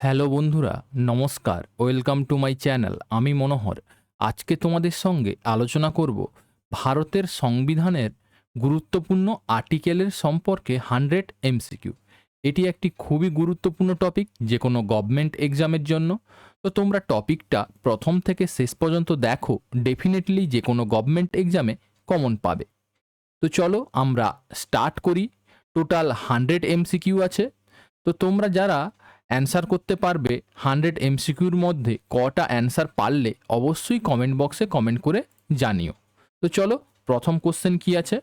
Hello বন্ধুরা, নমস্কার। Welcome to my channel, আমি মনোহর। আজকে তোমাদের সঙ্গে আলোচনা করব ভারতের সংবিধানের গুরুত্বপূর্ণ আর্টিকেলের সম্পর্কে হান্ড্রেড এমসিকিউ। এটি একটি খুবই গুরুত্বপূর্ণ টপিক যে কোনো গভর্নমেন্ট এক্সামের জন্য। তো তোমরা টপিকটা প্রথম থেকে শেষ পর্যন্ত দেখো, ডেফিনেটলি যে কোনো গভর্নমেন্ট এক্সামে কমন পাবে। তো চলো আমরা স্টার্ট করি। টোটাল হান্ড্রেড এমসিকিউ আছে। তো তোমরা যারা অ্যান্সার করতে পারবে। হান্ড্রেড এমসিকিউর মধ্যে কটা অ্যান্সার পারলে অবশ্যই কমেন্ট বক্সে কমেন্ট করে জানিও। তো চলো, প্রথম কোশ্চেন কি আছে?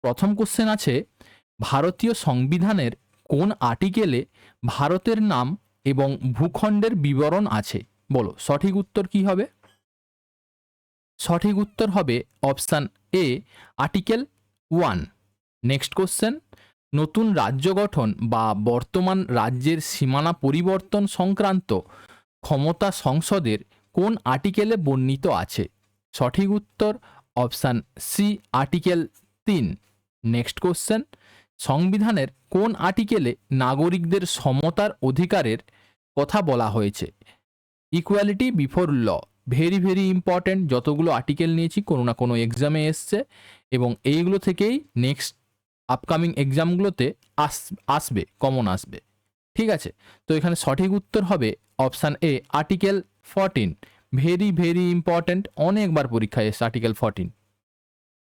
প্রথম কোশ্চেন আছে, ভারতীয় সংবিধানের কোন আর্টিকেলে ভারতের নাম এবং ভূখণ্ডের বিবরণ আছে? বলো, সঠিক উত্তর কি হবে? সঠিক উত্তর হবে option A, article one. Next question. নতুন রাজ্য গঠন বা বর্তমান রাজ্যের সীমানা পরিবর্তন সংক্রান্ত ক্ষমতা সংসদের কোন আর্টিকেলে বর্ণিত আছে? সঠিক উত্তর অপশান সি আর্টিকেল তিন। Next question. সংবিধানের কোন আর্টিকেলে নাগরিকদের সমতার অধিকারের কথা বলা হয়েছে? Equality before law very very important যতগুলো আর্টিকেল নিয়েছি কোনো না কোনো এক্সামে এসছে এবং এইগুলো থেকেই নেক্সট আপকামিং এক্সামগুলোতে আস, আসবে কমন আসবে। ঠিক আছে? তো এখানে সঠিক উত্তর হবে option A article fourteen very very important অনেকবার পরীক্ষায় এসছে আর্টিকেল ফরটিন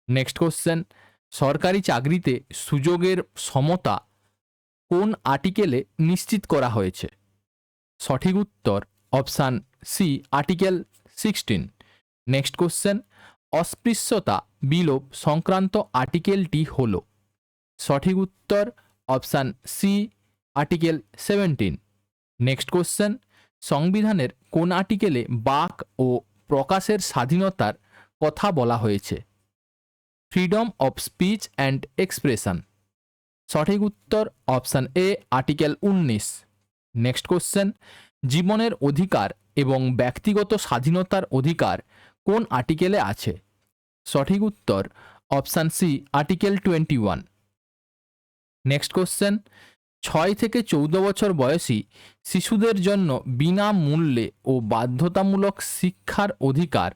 নেক্সট কোশ্চেন সরকারি চাকরিতে সুযোগের সমতা কোন আর্টিকেলে নিশ্চিত করা হয়েছে? সঠিক উত্তর option C article sixteen next question অস্পৃশ্যতা বিলোপ সংক্রান্ত আর্টিকেলটি হলো। সঠিক উত্তর option C article seventeen next question সংবিধানের কোন আর্টিকেলে বাক ও প্রকাশের স্বাধীনতার কথা বলা হয়েছে? Freedom of speech and expression সঠিক উত্তর অপশান এ আর্টিকেল উনিশ। নেক্সট কোশ্চেন জীবনের অধিকার এবং ব্যক্তিগত স্বাধীনতার অধিকার কোন আর্টিকেলে আছে? সঠিক উত্তর option C article twenty one next question ছয় থেকে চৌদ্দ বছর বয়সী শিশুদের জন্য বিনামূল্যে ও বাধ্যতামূলক শিক্ষার অধিকার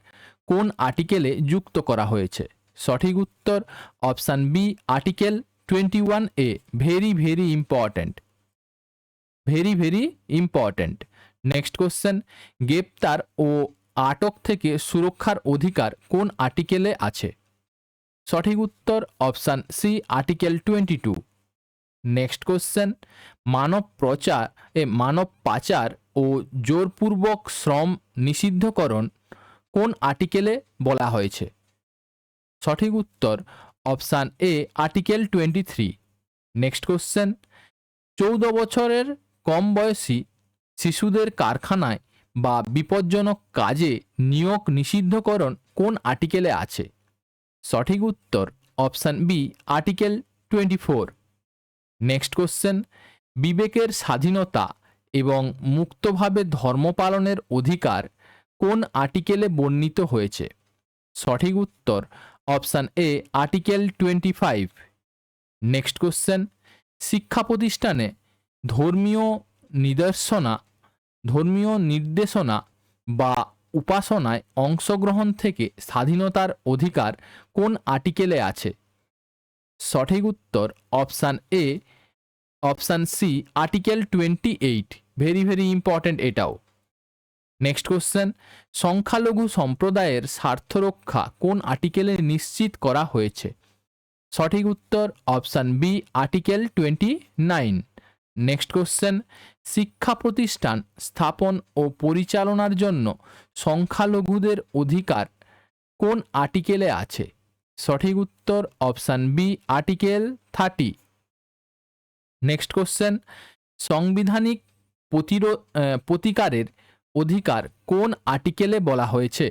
কোন আর্টিকেলে যুক্ত করা হয়েছে? সঠিক উত্তর option B article twenty one A very very important very very important next question গ্রেপ্তার ও আটক থেকে সুরক্ষার অধিকার কোন আর্টিকেলে আছে? সঠিক উত্তর option C article twenty two next question মানব প্রচার, এ মানব পাচার ও জোরপূর্বক শ্রম নিষিদ্ধকরণ কোন আর্টিকেলে বলা হয়েছে? সঠিক উত্তর option A article twenty three next question চৌদ্দ বছরের কম বয়সী শিশুদের কারখানায় বা বিপজ্জনক কাজে নিয়োগ নিষিদ্ধকরণ কোন আর্টিকেলে আছে? সঠিক উত্তর option B article twenty four next question বিবেকের স্বাধীনতা এবং মুক্তভাবে ধর্ম পালনের অধিকার কোন আর্টিকেলে বর্ণিত হয়েছে? সঠিক উত্তর option A article twenty five next question শিক্ষা প্রতিষ্ঠানে ধর্মীয় নিদর্শনা, ধর্মীয় নির্দেশনা বা উপাসনায় অংশগ্রহণ থেকে স্বাধীনতার অধিকার কোন আর্টিকেলে আছে? সঠিক উত্তর option A, option C, article twenty eight. Very very important এটাও। নেক্সট কোশ্চেন সংখ্যালঘু সম্প্রদায়ের স্বার্থ রক্ষা কোন আর্টিকেলে নিশ্চিত করা হয়েছে? সঠিক উত্তর option B article twenty nine. Next question শিক্ষা প্রতিষ্ঠান স্থাপন ও পরিচালনার জন্য সংখ্যালঘুদের অধিকার কোন আর্টিকেলে আছে? সঠিক উত্তর option B, article thirty. Next question, সাংবিধানিক প্রতিরোধ প্রতিকারের অধিকার কোন আর্টিকেলে বলা হয়েছে?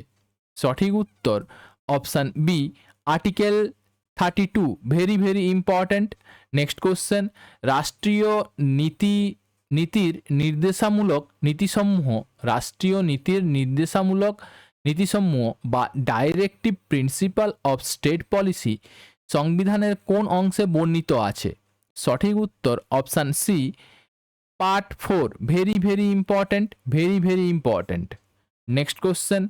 সঠিক উত্তর option B, article thirty two. Very very important. Next question, রাষ্ট্রীয় নীতি, নীতির নির্দেশামূলক নীতিসমূহ, রাষ্ট্রীয় নীতির নির্দেশামূলক নীতিসমূহ বা directive principle of state policy সংবিধানের কোন অংশে বর্ণিত আছে? সঠিক উত্তর option C part four very very important very very important next question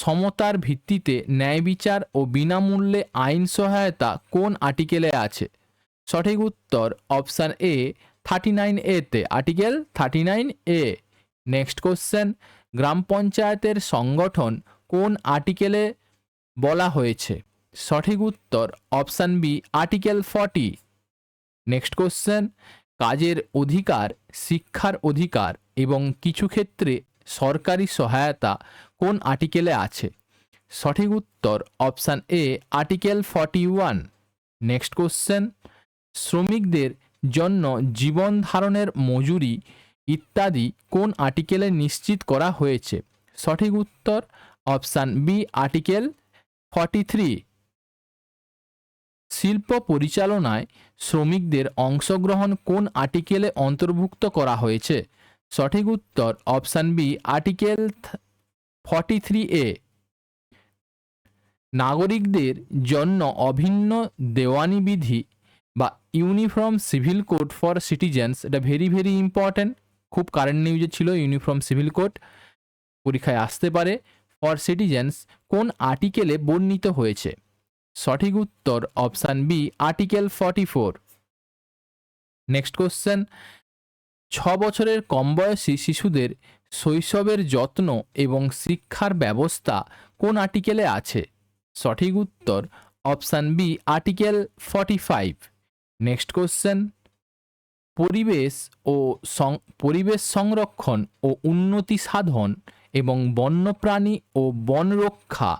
সমতার ভিত্তিতে ন্যায় বিচার ও বিনামূল্যে আইন সহায়তা কোন আর্টিকেলে আছে? সঠিক উত্তর অপশান এ থার্টি নাইন এতে article thirty nine A next question গ্রাম পঞ্চায়েতের সংগঠন কোন আর্টিকেলে বলা হয়েছে? সঠিক উত্তর option B, article forty. Next question, কাজের অধিকার, শিক্ষার অধিকার এবং কিছু ক্ষেত্রে সরকারি সহায়তা কোন আর্টিকেলে আছে? সঠিক উত্তর option A, article forty one. Next question, শ্রমিকদের জন্য জীবন ধারণের মজুরি ইত্যাদি কোন আর্টিকেলে নিশ্চিত করা হয়েছে? সঠিক উত্তর option B, article forty three. শিল্প পরিচালনায় শ্রমিকদের অংশগ্রহণ কোন আর্টিকেলে অন্তর্ভুক্ত করা হয়েছে? সঠিক উত্তর option B, article forty three A. নাগরিকদের জন্য অভিন্ন দেওয়ানি বিধি বা uniform civil code for citizens, এটা ভেরি ভেরি ইম্পর্ট্যান্ট খুব কারেন্ট নিউজে ছিল, ইউনিফর্ম সিভিল কোড পরীক্ষায় আসতে পারে। ফর সিটিজেন্স কোন আর্টিকেলে বর্ণিত হয়েছে? সঠিক উত্তর option B article forty four next question ছ বছরের কম বয়সী শিশুদের শৈশবের যত্ন এবং শিক্ষার ব্যবস্থা কোন আর্টিকেলে আছে? সঠিক উত্তর option B article forty five next question পরিবেশ ও পরিবেশ সংরক্ষণ ও উন্নতি সাধন এবং বন্যপ্রাণী ও বন রক্ষা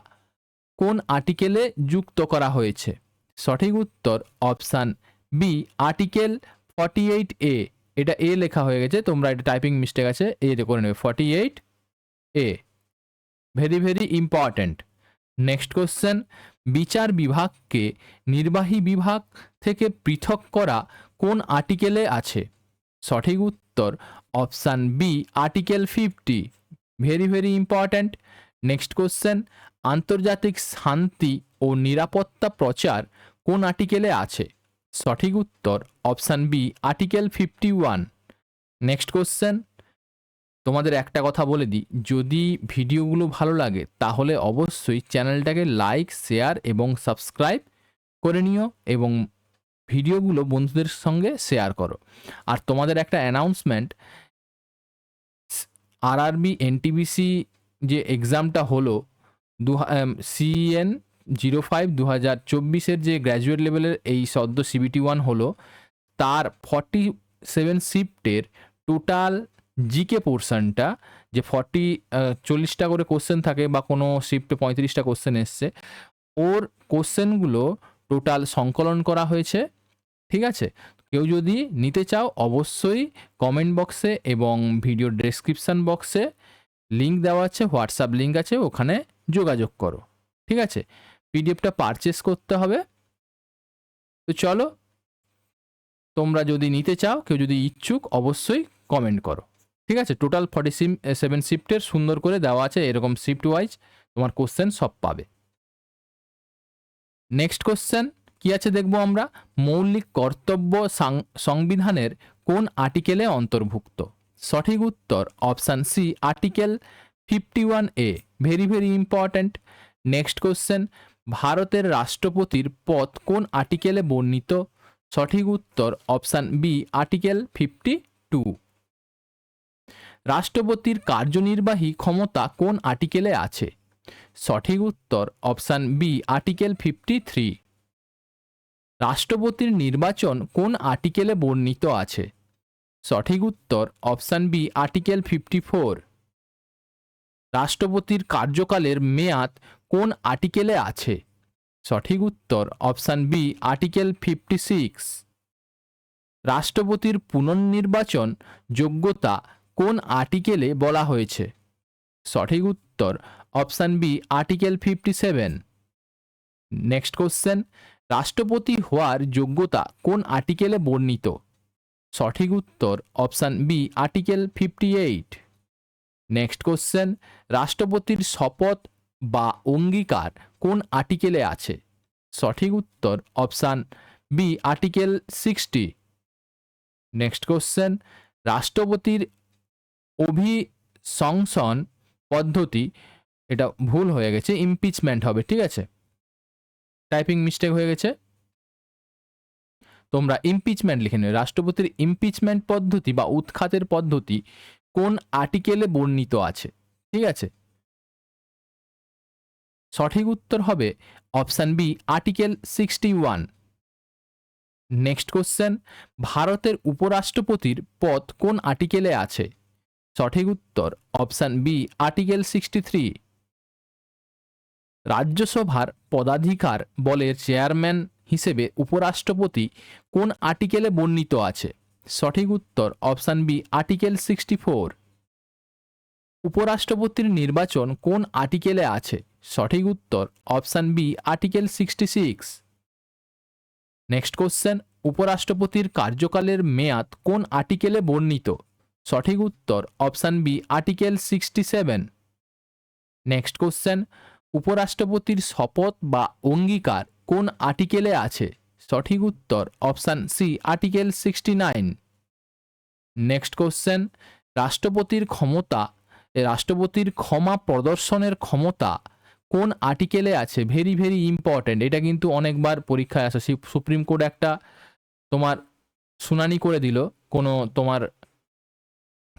কোন আর্টিকেলে যুক্ত করা হয়েছে? সঠিক উত্তর option B article forty eight A এটা এ লেখা হয়ে গেছে, তোমরা এটা টাইপিং মিস্টেক আছে এ করে নেবে forty eight A very very important next question বিচার বিভাগকে নির্বাহী বিভাগ থেকে পৃথক করা কোন আর্টিকেলে আছে? সঠিক উত্তর option B article fifty very very important next question আন্তর্জাতিক শান্তি ও নিরাপত্তা প্রচার কোন আর্টিকেলে আছে? সঠিক উত্তর option B article fifty one next question তোমাদের একটা কথা বলে দিই। যদি ভিডিওগুলো ভালো লাগে, তাহলে অবশ্যই চ্যানেলটাকে লাইক শেয়ার এবং সাবস্ক্রাইব করে নিও এবং ভিডিওগুলো বন্ধুদের সঙ্গে শেয়ার করো। আর তোমাদের একটা অ্যানাউন্সমেন্ট আরআরবি, এনটিবিসি যে এক্সামটা হলো, দু সিএন জিরো ফাইভ দু হাজার চব্বিশের যে গ্র্যাজুয়েট লেভেলের এই সদ্য সিবিটি ওয়ান হলো, তার ফর্টি সেভেন শিফটের টোটাল জিকে পোর্শনটা যে ফর্টি চল্লিশটা করে কোশ্চেন থাকে বা কোনো শিফটে পঁয়ত্রিশটা কোশ্চেন এসছে, ওর কোশ্চেনগুলো টোটাল সংকলন করা হয়েছে, ঠিক আছে? কেউ যদি নিতে চাও, অবশ্যই কমেন্ট বক্সে এবং ভিডিও ডেসক্রিপশান বক্সে লিঙ্ক দেওয়া আছে হোয়াটসঅ্যাপ লিঙ্ক আছে, ওখানে যোগাযোগ করো। ঠিক আছে? পিডিএফটা পারচেস করতে হবে। তো চলো, তোমরা যদি নিতে চাও, কেউ যদি ইচ্ছুক, অবশ্যই কমেন্ট করো। ঠিক আছে? টোটাল ফর্টি সিম সেভেন শিফটের সুন্দর করে দেওয়া আছে, এরকম শিফট ওয়াইজ তোমার কোশ্চেন সব পাবে। নেক্সট কোশ্চেন কি আছে দেখব আমরা? মৌলিক কর্তব্য সংবিধানের কোন আর্টিকেলে অন্তর্ভুক্ত? সঠিক উত্তর option C, article fifty one A. Very very important next question ভারতের রাষ্ট্রপতির পদ কোন আর্টিকেলে বর্ণিত? সঠিক উত্তর option B, article fifty two. রাষ্ট্রপতির কার্যনির্বাহী ক্ষমতা কোন আর্টিকেলে আছে? সঠিক উত্তর option B, article fifty three. রাষ্ট্রপতির নির্বাচন কোন আর্টিকেলে বর্ণিত আছে? সঠিক উত্তর option B, article fifty four. রাষ্ট্রপতির কার্যকালের মেয়াদ কোন আর্টিকেলে আছে? সঠিক উত্তর option B, article fifty six. রাষ্ট্রপতির পুনর্নির্বাচন যোগ্যতা কোন আর্টিকেলে বলা হয়েছে? সঠিক উত্তর option B, article fifty seven. Next question. রাষ্ট্রপতি হওয়ার যোগ্যতা কোন আর্টিকেলে বর্ণিত? সঠিক উত্তর option B article fifty eight next question রাষ্ট্রপতির শপথ বা অঙ্গীকার কোন আর্টিকেলে আছে? সঠিক উত্তর option B article sixty next question রাষ্ট্রপতির অভিশংসন পদ্ধতি, এটা ভুল হয়ে গেছে ইমপিচমেন্ট হবে, ঠিক আছে? টাইপিং মিস্টেক হয়ে গেছে। তোমরা ইমপিচমেন্ট লিখে নেবে রাষ্ট্রপতির ইমপিচমেন্ট পদ্ধতি বা উৎখাতের পদ্ধতি কোন আর্টিকেলে বর্ণিত আছে? ঠিক আছে? সঠিক উত্তর হবে option B article sixty one next question ভারতের উপরাষ্ট্রপতির পদ কোন আর্টিকেলে আছে? সঠিক উত্তর option B article sixty three রাজ্যসভার পদাধিকার বলের চেয়ারম্যান হিসেবে উপরাষ্ট্রপতি কোন আর্টিকেলে বর্ণিত আছে? সঠিক উত্তর option B, article sixty four. উপরাষ্ট্রপতির নির্বাচন কোন আর্টিকেলে আছে? সঠিক উত্তর option B, article sixty six. Next question, উপরাষ্ট্রপতির কার্যকালের মেয়াদ কোন আর্টিকেলে বর্ণিত? সঠিক উত্তর option B, article sixty seven. Next question উপরাষ্ট্রপতির শপথ বা অঙ্গীকার কোন আর্টিকেলে আছে? সঠিক উত্তর option C article sixty nine. Next question, রাষ্ট্রপতির ক্ষমতা, রাষ্ট্রপতির ক্ষমা প্রদর্শনের ক্ষমতা কোন আর্টিকেলে আছে? ভেরি ভেরি ইম্পর্ট্যান্ট এটা কিন্তু অনেকবার পরীক্ষায় আসে। সুপ্রিম কোর্ট একটা তোমার শুনানি করে দিল। কোনো তোমার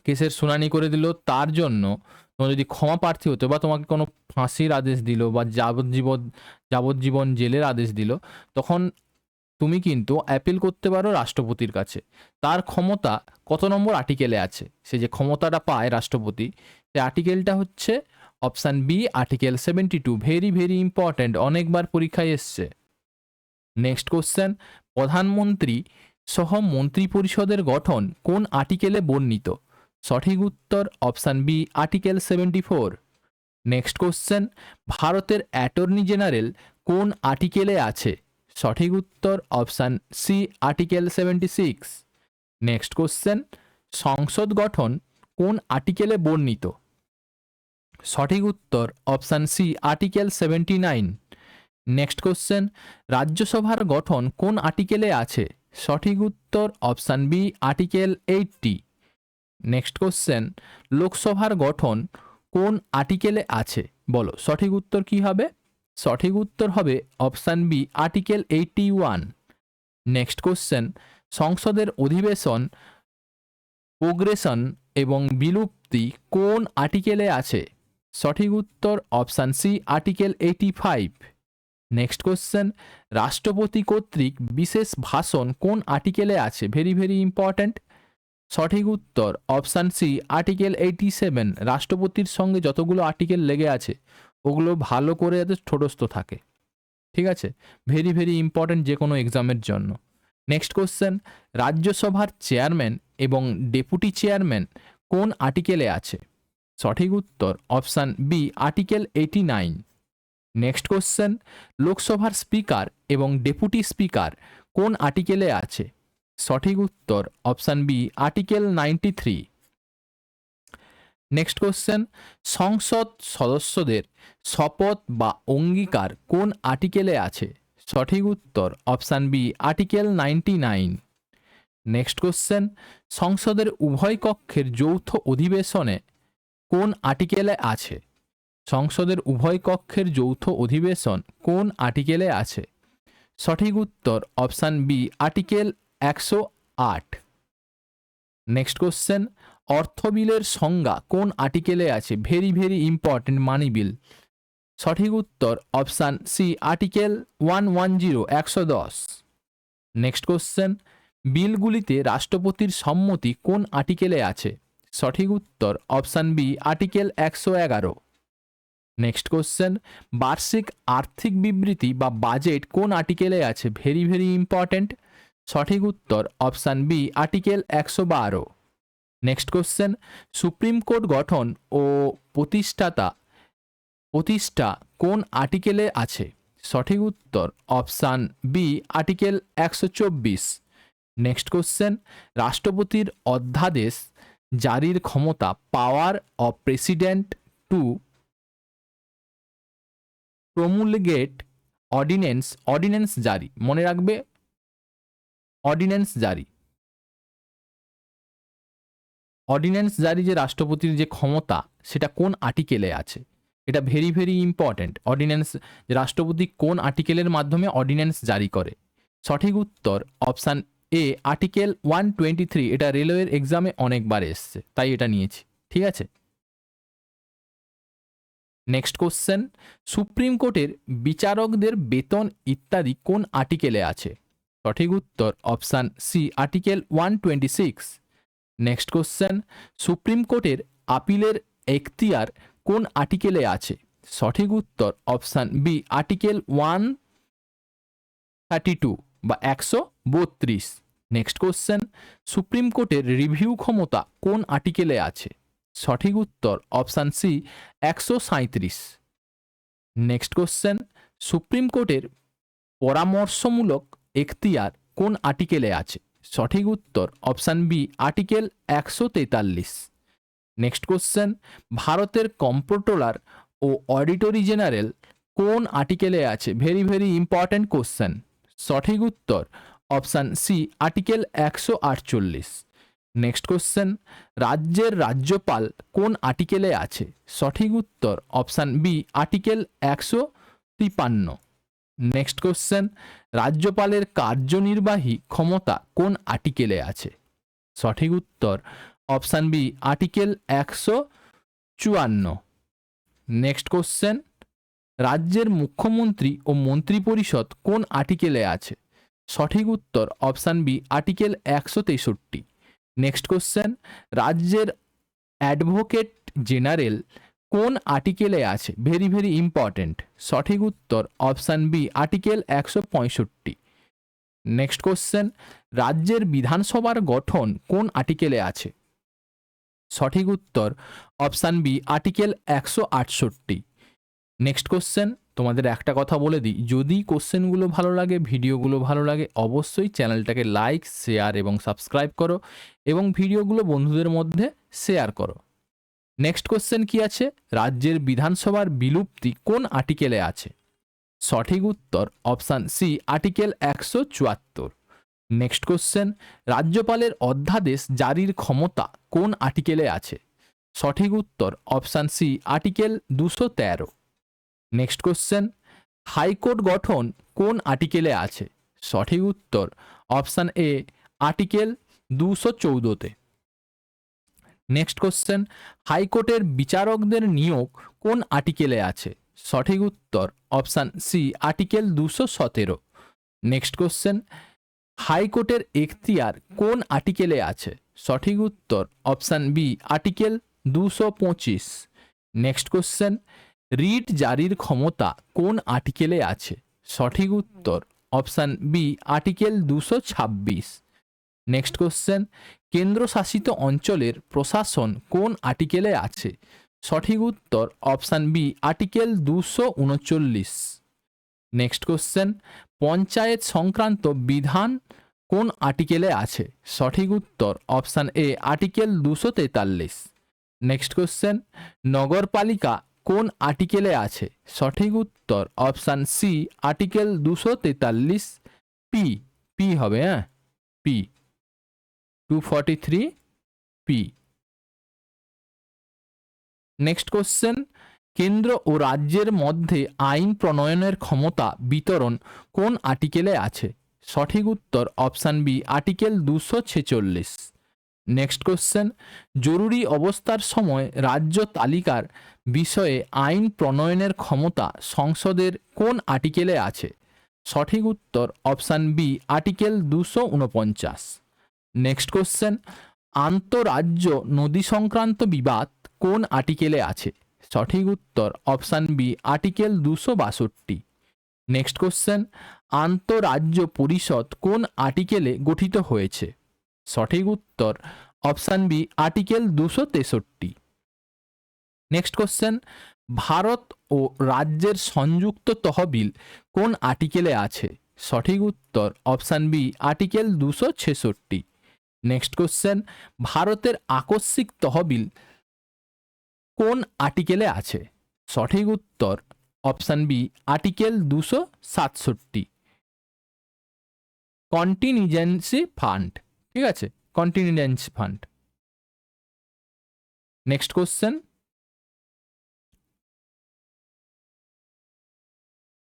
কেসের শুনানি করে দিল। তার জন্য তোমার যদি ক্ষমা প্রার্থী হতো বা তোমাকে কোনো ফাঁসির আদেশ দিল বা যাবজ্জীবন যাবজ্জীবন জেলের আদেশ দিল, তখন তুমি কিন্তু অ্যাপিল করতে পারো রাষ্ট্রপতির কাছে। তার ক্ষমতা কত নম্বর আর্টিকেলে আছে? সে যে ক্ষমতাটা পায় রাষ্ট্রপতি, সে আর্টিকেলটা হচ্ছে option B article seventy two very very important অনেকবার পরীক্ষায় এসছে। নেক্সট কোশ্চেন প্রধানমন্ত্রী সহ মন্ত্রী পরিষদের গঠন কোন আর্টিকেলে বর্ণিত? সঠিক উত্তর option B, article seventy four. Next question, ভারতের অ্যাটর্নি জেনারেল কোন আর্টিকেলে আছে? সঠিক উত্তর option C, article seventy six. Next question, সংসদ গঠন কোন আর্টিকেলে বর্ণিত? সঠিক উত্তর option C, article seventy nine. Next question, রাজ্যসভার গঠন কোন আর্টিকেলে আছে? সঠিক উত্তর option B, article eighty. Next question লোকসভার গঠন কোন আর্টিকেলে আছে? বলো, সঠিক উত্তর কি হবে? সঠিক উত্তর হবে option B article eighty one next question সংসদের অধিবেশন প্রোগ্রেশন এবং বিলুপ্তি কোন আর্টিকেলে আছে? সঠিক উত্তর option C article eighty five next question রাষ্ট্রপতি কর্তৃক বিশেষ ভাষণ কোন আর্টিকেলে আছে? ভেরি ভেরি ইম্পর্ট্যান্ট সঠিক উত্তর, option C, article eighty seven, রাষ্ট্রপতির সঙ্গে যতগুলো আর্টিকেল লেগে আছে, ওগুলো ভালো করে যাতে ছোটস্থ থাকে। ঠিক আছে? ভেরি ভেরি ইম্পর্ট্যান্ট যে কোনো এক্সামের জন্য। নেক্সট কোশ্চেন রাজ্যসভার চেয়ারম্যান এবং ডেপুটি চেয়ারম্যান কোন আর্টিকেলে আছে? সঠিক উত্তর, option B article eighty nine next question লোকসভার স্পিকার এবং ডেপুটি স্পিকার কোন আর্টিকেলে আছে? সঠিক উত্তর option B, article ninety three next question সংসদ সদস্যদের শপথ বা অঙ্গীকার কোন আর্টিকেলে আছে? সঠিক উত্তর option B, article ninety nine next question সংসদের উভয় কক্ষের যৌথ অধিবেশনে কোন আর্টিকেলে আছে? সংসদের উভয় কক্ষের যৌথ অধিবেশন কোন আর্টিকেলে আছে? সঠিক উত্তর অপশান বি, আর্টিকেল একশো আট। নেক্সট কোশ্চেন অর্থ বিলের সংজ্ঞা কোন আর্টিকেলে আছে? Very very important money bill সঠিক উত্তর option C article one one zero একশো দশ। নেক্সট কোশ্চেন বিলগুলিতে রাষ্ট্রপতির সম্মতি কোন আর্টিকেলে আছে? সঠিক উত্তর অপশান বি আর্টিকেল একশো এগারো। নেক্সট কোশ্চেন বার্ষিক আর্থিক বিবৃতি বা বাজেট কোন আর্টিকেলে আছে? ভেরি ভেরি ইম্পর্ট্যান্ট সঠিক উত্তর অপশান বি, আর্টিকেল একশো বারো। নেক্সট কোশ্চেন, সুপ্রিম কোর্ট গঠন ও প্রতিষ্ঠাতা, প্রতিষ্ঠা কোন আর্টিকেলে আছে? সঠিক উত্তর অপশান বি, আর্টিকেল একশো চব্বিশ। নেক্সট কোশ্চেন, রাষ্ট্রপতির অধ্যাদেশ জারির ক্ষমতা, power of president to promulgate ordinance ordinance জারি, মনে রাখবে? অর্ডিন্যান্স জারি। অর্ডিন্যান্স জারি যে রাষ্ট্রপতির যে ক্ষমতা, সেটা কোন আর্টিকেলে আছে? এটা ভেরি ভেরি ইম্পর্ট্যান্ট অর্ডিন্যান্স রাষ্ট্রপতি কোন আর্টিকেলের মাধ্যমে অর্ডিন্যান্স জারি করে? সঠিক উত্তর option A article one twenty three এটা রেলওয়ের এক্সামে অনেকবার এসছে, তাই এটা নিয়েছি, ঠিক আছে? নেক্সট কোশ্চেন সুপ্রিম কোর্টের বিচারকদের বেতন ইত্যাদি কোন আর্টিকেলে আছে? সঠিক উত্তর option C article one twenty six next question supreme কোর্টের আপিলের এখতিয়ার কোন আর্টিকেলে আছে? সঠিক উত্তর option B article one thirty two বা একশো বত্রিশ। নেক্সট কোশ্চেন সুপ্রিম কোর্টের রিভিউ ক্ষমতা কোন আর্টিকেলে আছে? সঠিক উত্তর অপশান সি একশো সাঁত্রিশ নেক্সট কোশ্চেন সুপ্রিম কোর্টের পরামর্শমূলক এখতিয়ার কোন আর্টিকেলে আছে? সঠিক উত্তর অপশান বি, আর্টিকেল একশো তেতাল্লিশ। নেক্সট কোশ্চেন, ভারতের কম্পোট্রোলার ও অডিটরি জেনারেল কোন আর্টিকেলে আছে? Very very important question. সঠিক উত্তর অপশান সি, আর্টিকেল একশো আটচল্লিশ। নেক্সট কোশ্চেন, রাজ্যের রাজ্যপাল কোন আর্টিকেলে আছে? সঠিক উত্তর অপশান বি, আর্টিকেল একশো তিপান্ন। নেক্সট কোশ্চেন রাজ্যপালের কার্যনির্বাহী ক্ষমতা কোন আর্টিকেলে আছে? সঠিক উত্তর। অপশান বি, আর্টিকেল একশো চুয়ান্ন। নেক্সট কোশ্চেন রাজ্যের মুখ্যমন্ত্রী ও মন্ত্রী পরিষদ কোন আর্টিকেলে আছে? সঠিক উত্তর, অপশান বি, আর্টিকেল একশো তেষট্টি। নেক্সট কোশ্চেন রাজ্যের অ্যাডভোকেট জেনারেল কোন আর্টিকেলে আছে? ভেরি ভেরি ইম্পর্ট্যান্ট সঠিক উত্তর অপশান বি, আর্টিকেল একশো পঁয়ষট্টি। নেক্সট কোশ্চেন রাজ্যের বিধানসভার গঠন কোন আর্টিকেলে আছে? সঠিক উত্তর অপশান বি, আর্টিকেল একশো আটষট্টি। নেক্সট কোশ্চেন তোমাদের একটা কথা বলে দিই। যদি কোশ্চেনগুলো ভালো লাগে, ভিডিওগুলো ভালো লাগে, অবশ্যই চ্যানেলটাকে লাইক, শেয়ার এবং সাবস্ক্রাইব করো এবং ভিডিওগুলো বন্ধুদের মধ্যে শেয়ার করো। নেক্সট কোশ্চেন কি আছে? রাজ্যের বিধানসভার বিলুপ্তি কোন আর্টিকেলে আছে? সঠিক উত্তর অপশান সি আর্টিকেল একশো চুয়াত্তর। নেক্সট কোশ্চেন রাজ্যপালের অধ্যাদেশ জারির ক্ষমতা কোন আর্টিকেলে আছে? সঠিক উত্তর অপশান সি আর্টিকেল দুশো তেরো। নেক্সট কোশ্চেন হাইকোর্ট গঠন কোন আর্টিকেলে আছে? সঠিক উত্তর অপশান এ আর্টিকেল দুশো চৌদ্দতে। নেক্সট কোশ্চেন হাইকোর্টের বিচারকদের নিয়োগ কোন আর্টিকেলে আছে? সঠিক উত্তর অপশান সি আর্টিকেল দুশো সতেরো। নেক্সট কোশ্চেন হাইকোর্টের এখতিয়ার কোন আর্টিকেলে আছে? সঠিক উত্তর অপশান বি আর্টিকেল দুশো পঁচিশ। নেক্সট কোশ্চেন রিট জারির ক্ষমতা কোন আর্টিকেলে আছে? সঠিক উত্তর অপশান বি আর্টিকেল দুশো ছাব্বিশ। নেক্সট কোশ্চেন কেন্দ্রশাসিত অঞ্চলের প্রশাসন কোন আর্টিকেলে আছে? সঠিক উত্তর অপশান বি, আর্টিকেল দুশো উনচল্লিশ। নেক্সট কোশ্চেন, পঞ্চায়েত সংক্রান্ত বিধান কোন আর্টিকেলে আছে? সঠিক উত্তর অপশান এ, আর্টিকেল দুশো তেতাল্লিশ। নেক্সট কোশ্চেন, নগরপালিকা কোন আর্টিকেলে আছে? সঠিক উত্তর অপশান সি, আর্টিকেল দুশো তেতাল্লিশ। পি পি হবে হ্যাঁ? P. Two forty three P next question কেন্দ্র ও রাজ্যের মধ্যে আইন প্রণয়নের ক্ষমতা বিতরণ কোন আর্টিকেলে আছে? সঠিক উত্তর অপশান বি আর্টিকেল দুশো ছেচল্লিশ। নেক্সট কোশ্চেন জরুরি অবস্থার সময় রাজ্য তালিকার বিষয়ে আইন প্রণয়নের ক্ষমতা সংসদের কোন আর্টিকেলে আছে? সঠিক উত্তর অপশান বি আর্টিকেল দুশো উনপঞ্চাশ। নেক্সট কোশ্চেন আন্তরাজ্য নদী সংক্রান্ত বিবাদ কোন আর্টিকেলে আছে? সঠিক উত্তর অপশান বি আর্টিকেল দুশো বাষট্টি। নেক্সট কোশ্চেন আন্তরাজ্য পরিষদ কোন আর্টিকেলে গঠিত হয়েছে? সঠিক উত্তর অপশান বি আর্টিকেল দুশো তেষট্টি। নেক্সট কোশ্চেন ভারত ও রাজ্যের সংযুক্ত তহবিল কোন আর্টিকেলে আছে? সঠিক উত্তর অপশান বি আর্টিকেল দুশো ছেষট্টি। নেক্সট কোশ্চেন ভারতের আকস্মিক তহবিল কোন আর্টিকেলে আছে? সঠিক উত্তর অপশান বি আর্টিকেল দুশো সাতষট্টি। কন্টিনিজেন্সি ফান্ড ঠিক আছে? কন্টিনিজেন্সি ফান্ড নেক্সট কোশ্চেন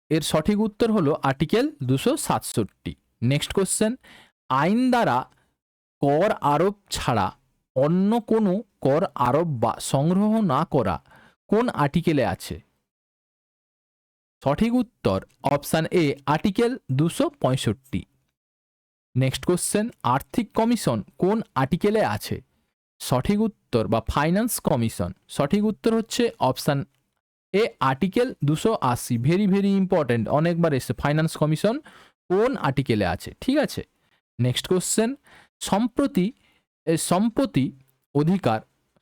এর সঠিক উত্তর হলো আর্টিকেল দুশো সাতষট্টি। নেক্সট কোশ্চেন আইন দ্বারা কর আরোপ ছাড়া, অন্য কোনো কর আরোপ বা সংগ্রহ না করা কোন আর্টিকেলে আছে? সঠিক উত্তর অপশান এ, আর্টিকেল দুশো পঁয়ষট্টি। নেক্সট কোশ্চেন, আর্থিক কমিশন কোন আর্টিকেলে আছে? সঠিক উত্তর বা ফাইন্যান্স কমিশন। সঠিক উত্তর হচ্ছে অপশান এ, আর্টিকেল দুশো আশি। ভেরি ভেরি ইম্পর্ট্যান্ট অনেকবার এসে ফাইন্যান্স কমিশন কোন আর্টিকেলে আছে? ঠিক আছে। নেক্সট কোশ্চেন সম্প্রতি সম্পত্তি অধিকার,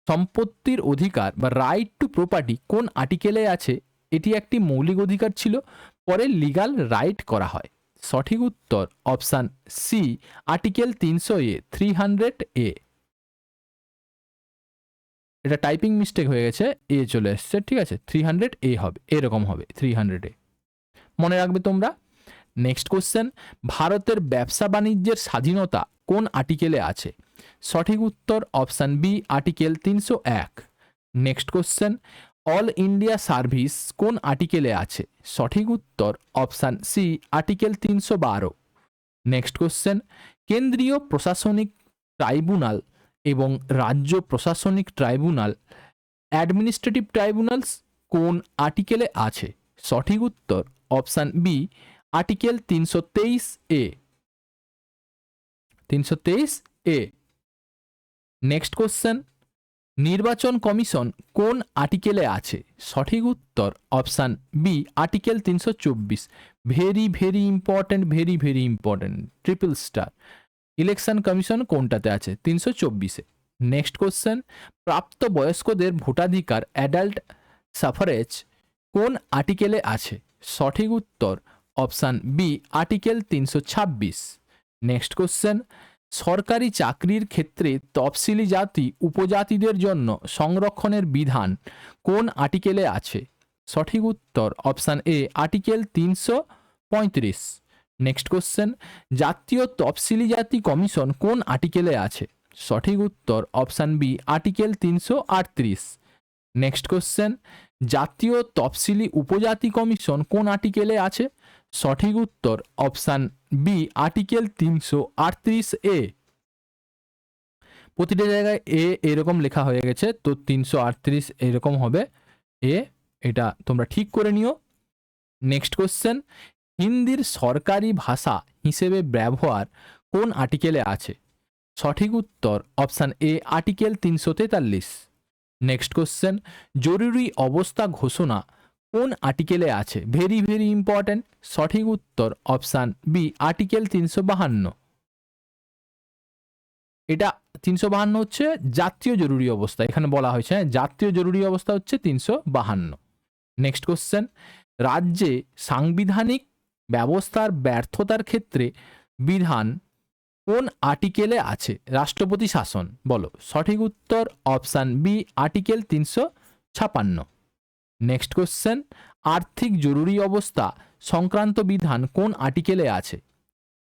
সম্পত্তির অধিকার বা রাইট টু প্রপার্টি কোন আর্টিকেলে আছে, এটি একটি মৌলিক অধিকার ছিল, পরে লিগাল রাইট করা হয়। সঠিক উত্তর অপশান সি আর্টিকেল তিনশো এ থ্রি হান্ড্রেড এ। এটা টাইপিং মিস্টেক হয়ে গেছে, এ চলে এসছে, ঠিক আছে থ্রি হান্ড্রেড এ হবে, এরকম হবে থ্রি হান্ড্রেড এ। মনে রাখবে তোমরা? নেক্সট কোশ্চেন ভারতের ব্যবসা বাণিজ্যের স্বাধীনতা কোন আর্টিকেলে আছে? সঠিক উত্তর অপশান বি, আর্টিকেল তিনশো এক। Next question, all India service কোন আর্টিকেলে আছে? সঠিক উত্তর অপশান সি, আর্টিকেল তিনশো বারো। নেক্সট কোশ্চেন, কেন্দ্রীয় প্রশাসনিক ট্রাইব্যুনাল এবং রাজ্য প্রশাসনিক ট্রাইব্যুনাল, অ্যাডমিনিস্ট্রেটিভ ট্রাইব্যুনালস কোন আর্টিকেলে আছে? সঠিক উত্তর অপশান বি, আর্টিকেল তিনশো তেইশ এ। তিনশো তেইশ এ। নেক্সট কোশ্চেন নির্বাচন কমিশন কোন আর্টিকেলে আছে? সঠিক উত্তর অপশান বি আর্টিকেল তিনশো চব্বিশ। Very very important very very important triple star election commission কোনটাতে আছে? তিনশো চব্বিশে নেক্সট কোশ্চেন প্রাপ্ত বয়স্কদের ভোটাধিকার অ্যাডাল্ট সাফারেজ কোন আর্টিকেলে আছে? সঠিক উত্তর অপশান বি আর্টিকেল তিনশো ছাব্বিশ। নেক্সট কোশ্চেন সরকারি চাকরির ক্ষেত্রে তফসিলি জাতি উপজাতিদের জন্য সংরক্ষণের বিধান কোন আর্টিকেলে আছে? সঠিক উত্তর অপশান এ আর্টিকেল তিনশো পঁয়ত্রিশ। নেক্সট কোশ্চেন জাতীয় তফসিলি জাতি কমিশন কোন আর্টিকেলে আছে? সঠিক উত্তর অপশান বি আর্টিকেল তিনশো আটত্রিশ। নেক্সট কোশ্চেন জাতীয় তফসিলি উপজাতি কমিশন কোন আর্টিকেলে আছে? সঠিক উত্তর অপশান বি, আর্টিকেল তিনশো আটত্রিশ এ। প্রতিটা জায়গায় এ এরকম লেখা হয়ে গেছে, তো তিনশো আটত্রিশ এরকম হবে। এ, এটা তোমরা ঠিক করে নিও। নেক্সট কোশ্চেন, হিন্দির সরকারি ভাষা হিসেবে ব্যবহার কোন আর্টিকেলে আছে? সঠিক উত্তর অপশান এ, আর্টিকেল তিনশো তেতাল্লিশ। নেক্সট কোশ্চেন জরুরি অবস্থা ঘোষণা কোন আর্টিকেলে আছে? ভেরি ভেরি ইম্পর্ট্যান্ট সঠিক উত্তর অপশান বি আর্টিকেল তিনশো বাহান্ন। এটা তিনশো বাহান্ন হচ্ছে জাতীয় জরুরি অবস্থা। এখানে বলা হয়েছে হ্যাঁ, জাতীয় জরুরি অবস্থা হচ্ছে তিনশো বাহান্ন। নেক্সট কোশ্চেন রাজ্যে সাংবিধানিক ব্যবস্থার ব্যর্থতার ক্ষেত্রে বিধান কোন আর্টিকেলে আছে? রাষ্ট্রপতি শাসন, বলো। সঠিক উত্তর অপশান বি, আর্টিকেল তিনশো ছাপান্ন। নেক্সট কোশ্চেন, আর্থিক জরুরি অবস্থা সংক্রান্ত বিধান কোন আর্টিকেলে আছে?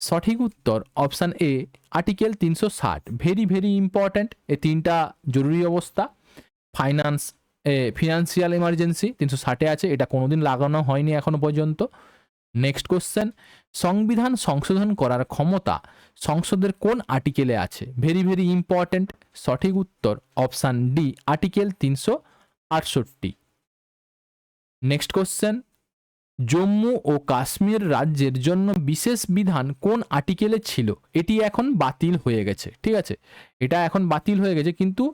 সঠিক উত্তর অপশান এ, আর্টিকেল তিনশো ষাট। ভেরি ভেরি ইম্পর্ট্যান্ট, এ তিনটা জরুরি অবস্থা। ফাইন্যান্স ফিনান্সিয়াল এমার্জেন্সি, তিনশো ষাটে আছে, এটা কোনোদিন লাগানো হয়নি এখনও পর্যন্ত। নেক্সট কোশ্চেন সংবিধান সংশোধন করার ক্ষমতা সংসদের কোন আর্টিকেলে আছে? ভেরি ভেরি ইম্পর্ট্যান্ট সঠিক উত্তর অপশান ডি আর্টিকেল তিনশো আটষট্টি। নেক্সট কোশ্চেন জম্মু ও কাশ্মীর রাজ্যের জন্য বিশেষ বিধান কোন আর্টিকেলে ছিল? এটি এখন বাতিল হয়ে গেছে, ঠিক আছে? এটা এখন বাতিল হয়ে গেছে, কিন্তু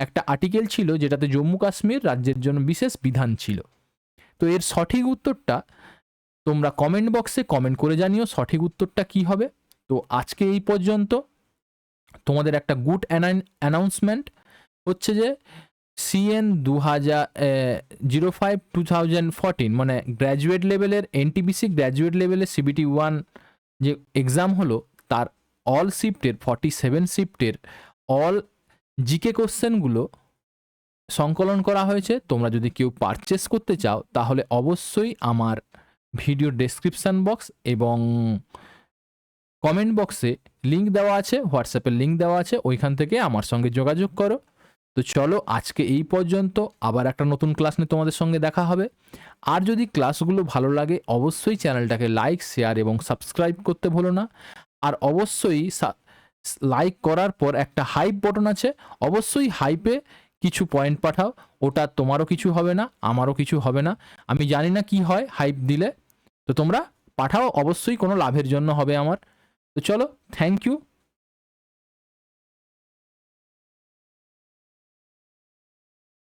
একটা আর্টিকেল ছিল যেটাতে জম্মু কাশ্মীর রাজ্যের জন্য বিশেষ বিধান ছিল। তো এর সঠিক উত্তরটা তোমরা কমেন্ট বক্সে কমেন্ট করে জানিও সঠিক উত্তরটা কি হবে। তো আজকে এই পর্যন্ত তোমাদের একটা গুড অ্যানাউন্সমেন্ট হচ্ছে যে সিএন দু হাজার zero five two thousand fourteen মানে গ্র্যাজুয়েট লেভেলের এনটিবিসি গ্র্যাজুয়েট লেভেলের সিবিটি ওয়ান যে এক্সাম হলো, তার অল শিফটের ফর্টি সেভেন শিফটের অল জিকে কোশ্চেনগুলো সংকলন করা হয়েছে। তোমরা যদি কেউ পারচেস করতে চাও, তাহলে অবশ্যই আমার ভিডিও ডেসক্রিপশান বক্স এবং কমেন্ট বক্সে লিঙ্ক দেওয়া আছে হোয়াটসঅ্যাপের লিঙ্ক দেওয়া আছে, ওইখান থেকে আমার সঙ্গে যোগাযোগ করো। তো চলো আজকে এই পর্যন্ত, আবার একটা নতুন ক্লাস নিয়ে তোমাদের সঙ্গে দেখা হবে। আর যদি ক্লাসগুলো ভালো লাগে, অবশ্যই চ্যানেলটাকে লাইক শেয়ার এবং সাবস্ক্রাইব করতে ভুলো না। আর অবশ্যই লাইক করার পর একটা হাইপ বটন আছে। অবশ্যই হাইপে কিছু পয়েন্ট পাঠাও, ওটা তোমারও কিছু হবে না, আমারও কিছু হবে না। আমি জানি না কি হয় হাইপ দিলে। তো তোমরা পাঠাও, অবশ্যই কোনো লাভের জন্য হবে আমার। তো চলো থ্যাংক ইউ